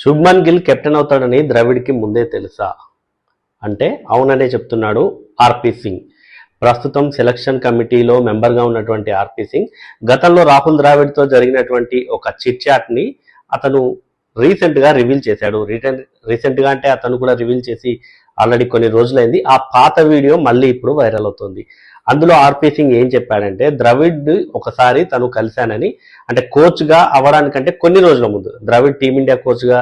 Shubman Gill captain అవుతాడని ద్రవిడ్కి ముందే తెలుసా? అంటే అవుననే చెప్తున్నాడు ఆర్పి సింగ్. ప్రస్తుతం సెలక్షన్ కమిటీలో మెంబర్గా ఉన్నటువంటి ఆర్పి సింగ్ గతంలో రాహుల్ ద్రావిడ్తో జరిగినటువంటి ఒక చిట్ చాట్ని అతను రీసెంట్గా రివీల్ చేశాడు. రిటర్న్ రీసెంట్గా అంటే అతను కూడా రివీల్ చేసి ఆల్రెడీ కొన్ని రోజులైంది. ఆ పాత వీడియో మళ్ళీ ఇప్పుడు వైరల్ అవుతుంది. అందులో ఆర్పి సింగ్ ఏం చెప్పాడంటే ద్రవిడ్ ఒకసారి తను కలిశానని అంటే కోచ్గా అవ్వడానికంటే కొన్ని రోజుల ముందు ద్రవిడ్ టీమిండియా కోచ్గా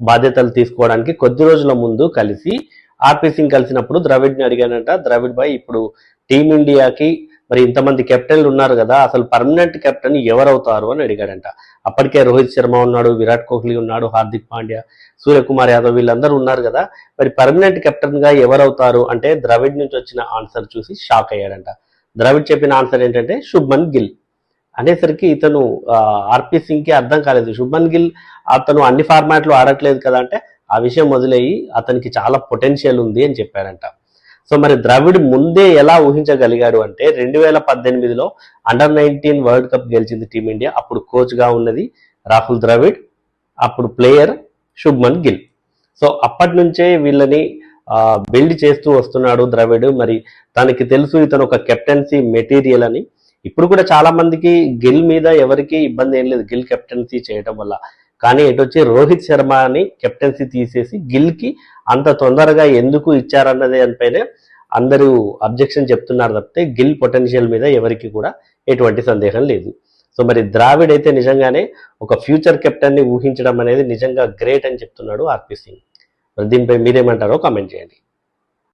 బాధ్యతలు తీసుకోవడానికి కొద్ది రోజుల ముందు కలిసి ఆర్పి సింగ్ కలిసినప్పుడు ద్రవిడ్ని అడిగానంట ద్రవిడ్ భాయ్ ఇప్పుడు టీమిండియాకి మరి ఇంతమంది కెప్టెన్లు ఉన్నారు కదా అసలు పర్మనెంట్ కెప్టెన్ ఎవరవుతారు అని అడిగాడంట. అప్పటికే రోహిత్ శర్మ ఉన్నాడు విరాట్ కోహ్లీ ఉన్నాడు హార్దిక్ పాండ్యా సూర్యకుమార్ యాదవ్ వీళ్ళందరూ ఉన్నారు కదా. మరి పర్మనెంట్ కెప్టెన్గా ఎవరవుతారు అంటే ద్రవిడ్ నుంచి వచ్చిన ఆన్సర్ చూసి షాక్ అయ్యాడంట. ద్రవిడ్ చెప్పిన ఆన్సర్ ఏంటంటే శుభ్మన్ గిల్. అనేసరికి ఇతను ఆర్పి సింగ్కి అర్థం కాలేదు. శుభ్మన్ గిల్ అతను అన్ని ఫార్మాట్లు ఆడట్లేదు కదా అంటే ఆ విషయం వదిలేయి అతనికి చాలా పొటెన్షియల్ ఉంది అని చెప్పాడంట సో మరి ద్రవిడ్ ముందే ఎలా ఊహించగలిగాడు అంటే రెండు వేల పద్దెనిమిదిలో అండర్ నైన్టీన్ వరల్డ్ కప్ గెలిచింది టీమిండియా అప్పుడు కోచ్గా ఉన్నది రాహుల్ ద్రవిడ్ అప్పుడు ప్లేయర్ శుభ్మన్ గిల్. సో అప్పటి నుంచే వీళ్ళని బిల్డ్ చేస్తూ వస్తున్నాడు ద్రవిడ్. మరి తనకి తెలుసు ఇతను ఒక కెప్టెన్సీ మెటీరియల్ అని. ఇప్పుడు కూడా చాలా మందికి గిల్ మీద ఎవరికి ఇబ్బంది ఏం లేదు. గిల్ కెప్టెన్సీ చేయడం వల్ల. కానీ ఎటు వచ్చి రోహిత్ శర్మని కెప్టెన్సీ తీసేసి గిల్కి అంత తొందరగా ఎందుకు ఇచ్చారన్నది దానిపైనే అందరూ అబ్జెక్షన్ చెప్తున్నారు తప్పితే గిల్ పొటెన్షియల్ మీద ఎవరికి కూడా ఎటువంటి సందేహం లేదు. సో మరి ద్రావిడ్ అయితే నిజంగానే ఒక ఫ్యూచర్ కెప్టెన్ని ఊహించడం అనేది నిజంగా గ్రేట్ అని చెప్తున్నాడు ఆర్పి సింగ్. మరి దీనిపై మీరేమంటారో కామెంట్ చేయండి.